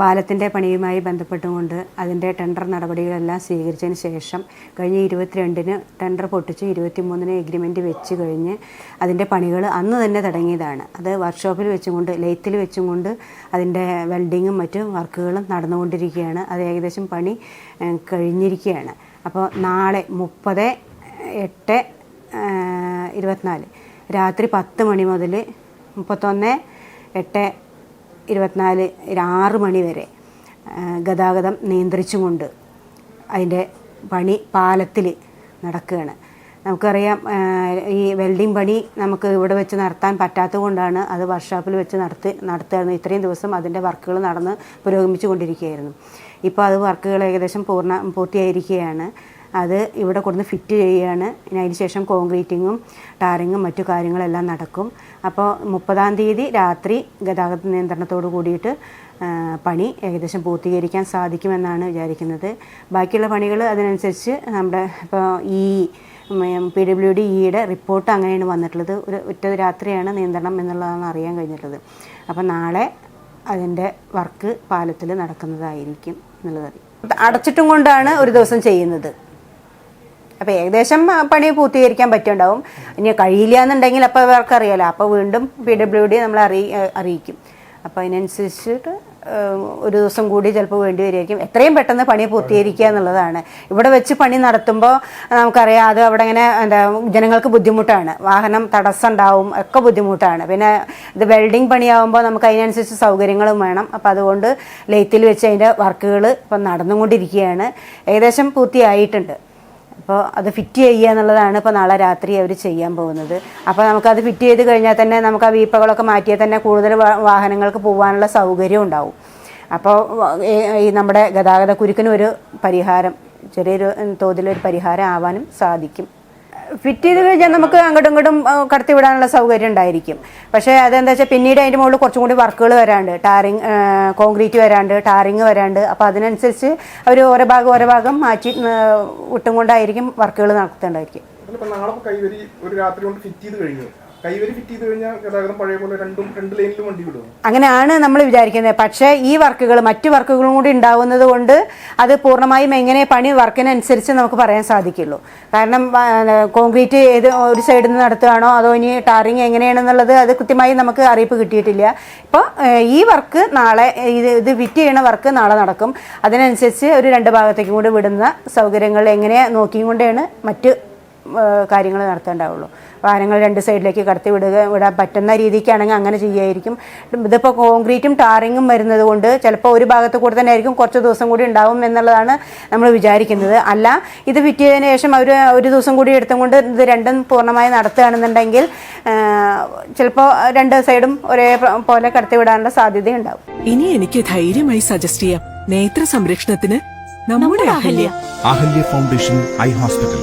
പാലത്തിന്റെ പണിയുമായി ബന്ധപ്പെട്ടുകൊണ്ട് അതിന്റെ ടെൻഡർ നടപടികളെല്ലാം സ്വീകരിച്ചതിന് ശേഷം കഴിഞ്ഞ ഇരുപത്തിരണ്ടിന് ടെൻഡർ പൊട്ടിച്ച് ഇരുപത്തിമൂന്നിന് എഗ്രിമെന്റ് വെച്ച് കഴിഞ്ഞ് അതിന്റെ പണികൾ അന്ന് തന്നെ തുടങ്ങിയതാണ്. അത് വർക്ക്ഷോപ്പിൽ വെച്ചും കൊണ്ട് ലെയ്ത്തിൽ വെച്ചും കൊണ്ട് അതിന്റെ വെൽഡിങ്ങും മറ്റു വർക്കുകളും നടന്നുകൊണ്ടിരിക്കുകയാണ്. അത് ഏകദേശം പണി കഴിഞ്ഞിരിക്കുകയാണ്. അപ്പോൾ നാളെ മുപ്പത് എട്ട് ഇരുപത്തിനാല് രാത്രി പത്ത് മണി മുതൽ മുപ്പത്തൊന്ന് എട്ട് ഇരുപത്തിനാല് ആറ് മണി വരെ ഗതാഗതം നിയന്ത്രിച്ചുകൊണ്ട് അതിന്റെ പണി പാലത്തിൽ നടക്കുകയാണ്. നമുക്കറിയാം ഈ വെൽഡിംഗ് പണി നമുക്ക് ഇവിടെ വെച്ച് നടത്താൻ പറ്റാത്തത് കൊണ്ടാണ് അത് വർക്ക്ഷോപ്പിൽ വെച്ച് നടത്തി നടത്തുകയായിരുന്നു ഇത്രയും ദിവസം അതിന്റെ വർക്കുകൾ നടന്ന് പുരോഗമിച്ചു കൊണ്ടിരിക്കുകയായിരുന്നു ഇപ്പോൾ അത് വർക്കുകൾ ഏകദേശം പൂർണ പൂർത്തിയായിരിക്കുകയാണ്. അത് ഇവിടെ കൊടുന്ന് ഫിറ്റ് ചെയ്യുകയാണ്. ഇനി അതിന് ശേഷം കോൺക്രീറ്റിങ്ങും ടാറിങ്ങും മറ്റു കാര്യങ്ങളെല്ലാം നടക്കും. അപ്പോൾ മുപ്പതാം തീയതി രാത്രി ഗതാഗത നിയന്ത്രണത്തോട് കൂടിയിട്ട് പണി ഏകദേശം പൂർത്തീകരിക്കാൻ സാധിക്കുമെന്നാണ് വിചാരിക്കുന്നത്. ബാക്കിയുള്ള പണികൾ അതിനനുസരിച്ച് നമ്മുടെ ഇപ്പോൾ ഈ പി ഡബ്ല്യു ഡി ഇയുടെ റിപ്പോർട്ട് അങ്ങനെയാണ് വന്നിട്ടുള്ളത്. ഒരു ഒറ്റ രാത്രിയാണ് നിയന്ത്രണം എന്നുള്ളതാണ് അറിയാൻ കഴിഞ്ഞിട്ടുള്ളത്. അപ്പോൾ നാളെ അതിന്റെ വർക്ക് പാലത്തിൽ നടക്കുന്നതായിരിക്കും എന്നുള്ളത് അടച്ചിട്ടും കൊണ്ടാണ് ഒരു ദിവസം ചെയ്യുന്നത്. അപ്പോൾ ഏകദേശം പണി പൂർത്തീകരിക്കാൻ പറ്റുണ്ടാവും ഇനി കഴിയില്ല എന്നുണ്ടെങ്കിൽ അപ്പോൾ അവർക്ക് അറിയാലോ അപ്പോൾ വീണ്ടും പി ഡബ്ല്യു ഡി നമ്മളെ അറിയി അറിയിക്കും. അപ്പോൾ അതിനനുസരിച്ചിട്ട് ഒരു ദിവസം കൂടി ചിലപ്പോൾ വേണ്ടി വരുമായിരിക്കും എത്രയും പെട്ടെന്ന് പണി പൂർത്തീകരിക്കുക എന്നുള്ളതാണ്. ഇവിടെ വെച്ച് പണി നടത്തുമ്പോൾ നമുക്കറിയാം അത് അവിടെ ഇങ്ങനെ എന്താ ജനങ്ങൾക്ക് ബുദ്ധിമുട്ടാണ്. വാഹനം തടസ്സം ഉണ്ടാവും ഒക്കെ ബുദ്ധിമുട്ടാണ്. പിന്നെ ഇത് വെൽഡിംഗ് പണിയാവുമ്പോൾ നമുക്ക് അതിനനുസരിച്ച് സൗകര്യങ്ങളും വേണം. അപ്പോൾ അതുകൊണ്ട് ലേത്തിൽ വെച്ച് അതിന്റെ വർക്കുകൾ ഇപ്പം നടന്നുകൊണ്ടിരിക്കുകയാണ്. ഏകദേശം പൂർത്തിയായിട്ടുണ്ട്. അപ്പോൾ അത് ഫിറ്റ് ചെയ്യുക എന്നുള്ളതാണ് ഇപ്പോൾ നാളെ രാത്രി അവർ ചെയ്യാൻ പോകുന്നത്. അപ്പോൾ നമുക്കത് ഫിറ്റ് ചെയ്ത് കഴിഞ്ഞാൽ തന്നെ നമുക്ക് ആ വീപ്പകളൊക്കെ മാറ്റിയാൽ തന്നെ കൂടുതൽ വാഹനങ്ങൾക്ക് പോകാനുള്ള സൗകര്യം ഉണ്ടാവും. അപ്പോൾ ഈ- നമ്മുടെ ഗതാഗത കുരുക്കിനൊരു പരിഹാരം ചെറിയൊരു തോതിലൊരു പരിഹാരം ആവാനും സാധിക്കും. ഫിറ്റ് ചെയ്ത് കഴിഞ്ഞാൽ നമുക്ക് അങ്ങോട്ടും ഇങ്ങോട്ടും കടത്തി വിടാനുള്ള സൗകര്യം ഉണ്ടായിരിക്കും. പക്ഷേ അതെന്താ വെച്ചാൽ പിന്നീട് അതിന്റെ മുകളിൽ കുറച്ചും കൂടി വർക്കുകൾ വരാണ്ട് ടാറിങ് കോൺക്രീറ്റ് വരാണ്ട് ടാറിങ് വരാണ്ട് അപ്പോൾ അതിനനുസരിച്ച് അവർ ഓരോ ഭാഗം ഓരോ ഭാഗം മാറ്റി വിട്ടും കൊണ്ടായിരിക്കും വർക്കുകൾ നടത്തേണ്ടായിരിക്കും. ഒരു രാത്രി കൊണ്ട് ഫിറ്റ് ചെയ്ത് കഴിഞ്ഞു. കഴിഞ്ഞാൽ പഴയ പോലെ രണ്ടും രണ്ട് വണ്ടി വിടും. അങ്ങനെയാണ് നമ്മൾ വിചാരിക്കുന്നത്. പക്ഷേ ഈ വർക്കുകൾ മറ്റു വർക്കുകളും കൂടി ഉണ്ടാവുന്നത് കൊണ്ട് അത് പൂർണമായും എങ്ങനെ പണി വർക്കിനനുസരിച്ച് നമുക്ക് പറയാൻ സാധിക്കുള്ളൂ. കാരണം കോൺക്രീറ്റ് ഏത് ഒരു സൈഡിൽ നിന്ന് നടത്തുകയാണോ അതോ ഇനി ടാറിങ് എങ്ങനെയാണെന്നുള്ളത് അത് കൃത്യമായി നമുക്ക് അറിയിപ്പ് കിട്ടിയിട്ടില്ല. ഇപ്പോൾ ഈ വർക്ക് നാളെ ഇത് ഇത് ഫിറ്റ് ചെയ്യണ വർക്ക് നാളെ നടക്കും. അതിനനുസരിച്ച് ഒരു രണ്ട് ഭാഗത്തേക്കും കൂടി വിടുന്ന സൗകര്യങ്ങൾ എങ്ങനെയാണ് നോക്കിയും കൊണ്ടാണ് മറ്റ് കാര്യങ്ങൾ നടത്തേണ്ടാവുള്ളൂ. വാഹനങ്ങൾ രണ്ട് സൈഡിലേക്ക് കടത്തി വിടുക വിടാൻ പറ്റുന്ന രീതിക്കാണെങ്കിൽ അങ്ങനെ ചെയ്യായിരിക്കും. ഇതിപ്പോൾ കോൺക്രീറ്റും ടാറിങ്ങും വരുന്നത് കൊണ്ട് ചിലപ്പോൾ ഒരു ഭാഗത്ത് കൂടെ തന്നെ ആയിരിക്കും കുറച്ച് ദിവസം കൂടി ഉണ്ടാവും എന്നുള്ളതാണ് നമ്മൾ വിചാരിക്കുന്നത്. അല്ല ഇത് വിറ്റിയതിന് ശേഷം അവർ ഒരു ദിവസം കൂടി എടുത്തുകൊണ്ട് ഇത് രണ്ടും പൂർണമായി നടത്തുകയാണെന്നുണ്ടെങ്കിൽ ചിലപ്പോൾ രണ്ട് സൈഡും ഒരേ പോലെ കടത്തി വിടാനുള്ള സാധ്യതയുണ്ടാവും. ഇനി എനിക്ക് ധൈര്യമായി സജസ്റ്റ് ചെയ്യാം. നേത്ര സംരക്ഷണത്തിന് നമ്മുടെ Ahalya. Ahalya foundation eye hospital.